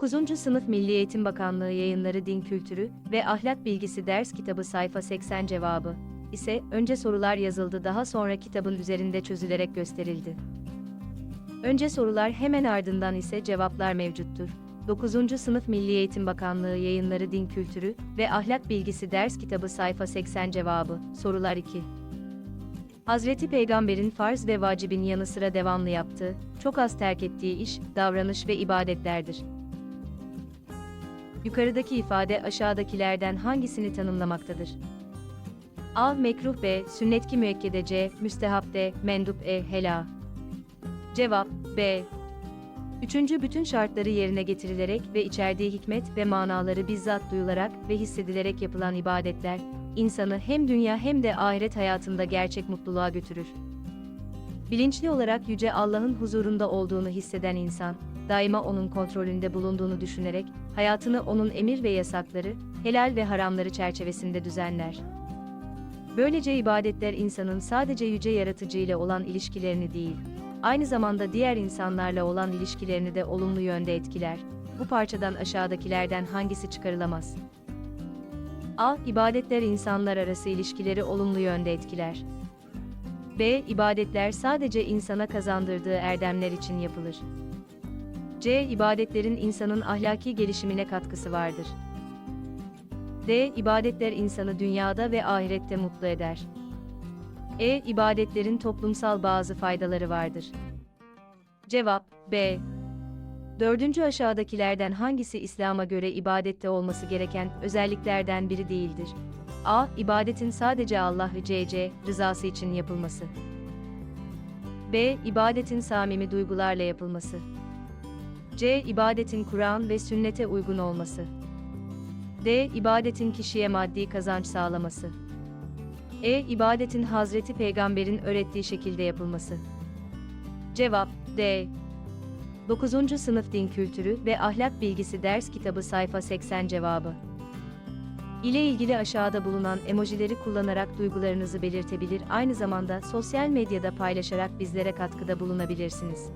9. Sınıf Milli Eğitim Bakanlığı Yayınları Din Kültürü ve Ahlak Bilgisi Ders Kitabı sayfa 80 cevabı ise önce sorular yazıldı daha sonra kitabın üzerinde çözülerek gösterildi. Önce sorular hemen ardından ise cevaplar mevcuttur. 9. Sınıf Milli Eğitim Bakanlığı Yayınları Din Kültürü ve Ahlak Bilgisi Ders Kitabı sayfa 80 cevabı Sorular 2 Hazreti Peygamber'in farz ve vacibin yanı sıra devamlı yaptığı, çok az terk ettiği iş, davranış ve ibadetlerdir. Yukarıdaki ifade aşağıdakilerden hangisini tanımlamaktadır? A. Mekruh B. Sünnet ki müekkede C. Müstehap D. Mendup E. Hela. Cevap B. Üçüncü bütün şartları yerine getirilerek ve içerdiği hikmet ve manaları bizzat duyularak ve hissedilerek yapılan ibadetler, insanı hem dünya hem de ahiret hayatında gerçek mutluluğa götürür. Bilinçli olarak Yüce Allah'ın huzurunda olduğunu hisseden insan, daima onun kontrolünde bulunduğunu düşünerek, hayatını onun emir ve yasakları, helal ve haramları çerçevesinde düzenler. Böylece ibadetler insanın sadece yüce yaratıcıyla olan ilişkilerini değil, aynı zamanda diğer insanlarla olan ilişkilerini de olumlu yönde etkiler. Bu parçadan aşağıdakilerden hangisi çıkarılamaz? A. İbadetler insanlar arası ilişkileri olumlu yönde etkiler. B. İbadetler sadece insana kazandırdığı erdemler için yapılır. C. İbadetlerin insanın ahlaki gelişimine katkısı vardır. D. İbadetler insanı dünyada ve ahirette mutlu eder. E. İbadetlerin toplumsal bazı faydaları vardır. Cevap B. Dördüncü aşağıdakilerden hangisi İslam'a göre ibadette olması gereken özelliklerden biri değildir? A. İbadetin sadece Allah'ı c.c. rızası için yapılması. B. İbadetin samimi duygularla yapılması. C. İbadetin Kur'an ve sünnete uygun olması. D. İbadetin kişiye maddi kazanç sağlaması. E. İbadetin Hazreti Peygamber'in öğrettiği şekilde yapılması. Cevap D. 9. Sınıf Din Kültürü ve Ahlak Bilgisi Ders Kitabı sayfa 80 cevabı. ile ilgili aşağıda bulunan emojileri kullanarak duygularınızı belirtebilir aynı zamanda sosyal medyada paylaşarak bizlere katkıda bulunabilirsiniz.